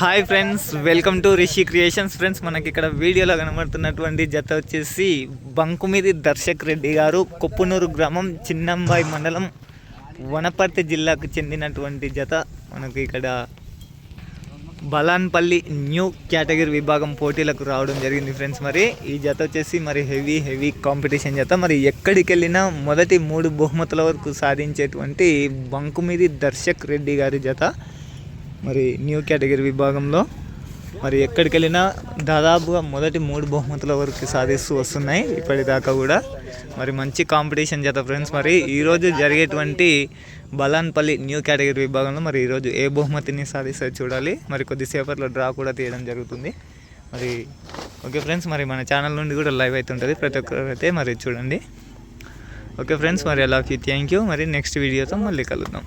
Hi friends welcome to Rishi creations friends మనకి ఇక్కడ వీడియోలో కనబడుతున్నటువంటి జత వచ్చేసి బంకుమిది దర్శక్ రెడ్డి గారు కొప్పునూరు గ్రామం చిన్నంబాయి మండలం వనపర్తి జిల్లాకు చెందినటువంటి జత. మనకి ఇక్కడ బలాన్పల్లి న్యూ కేటగిరీ విభాగం పోటీలకు రావడం జరిగింది ఫ్రెండ్స్ మరి ఈ జత వచ్చేసి మరి హెవీ హెవీ కాంపిటీషన్ జత. మరి ఎక్కడికి వెళ్ళినా మొదటి మూడు బహుమతుల వరకు సాధించేటువంటి బంకుమిది దర్శక్ రెడ్డి గారి జత. మరి న్యూ కేటగిరీ విభాగంలో మరి ఎక్కడికి వెళ్ళినా దాదాపుగా మొదటి మూడు బహుమతుల వరకు సాధిస్తూ వస్తున్నాయి ఇప్పటిదాకా కూడా. మరి మంచి కాంపిటీషన్ చేత ఫ్రెండ్స్ మరి ఈరోజు జరిగేటువంటి బలాన్పల్లి న్యూ కేటగిరీ విభాగంలో మరి ఈరోజు ఏ బహుమతిని సాధిస్తే చూడాలి. మరి కొద్దిసేపట్లో డ్రా కూడా తీయడం జరుగుతుంది. మరి ఓకే ఫ్రెండ్స్ మరి మన ఛానల్ నుండి కూడా లైవ్ అవుతుంటుంది ప్రతి ఒక్కరు అయితే మరి చూడండి. ఓకే ఫ్రెండ్స్ మరి అలా. థ్యాంక్ యూ మరి నెక్స్ట్ వీడియోతో మళ్ళీ కలుద్దాం.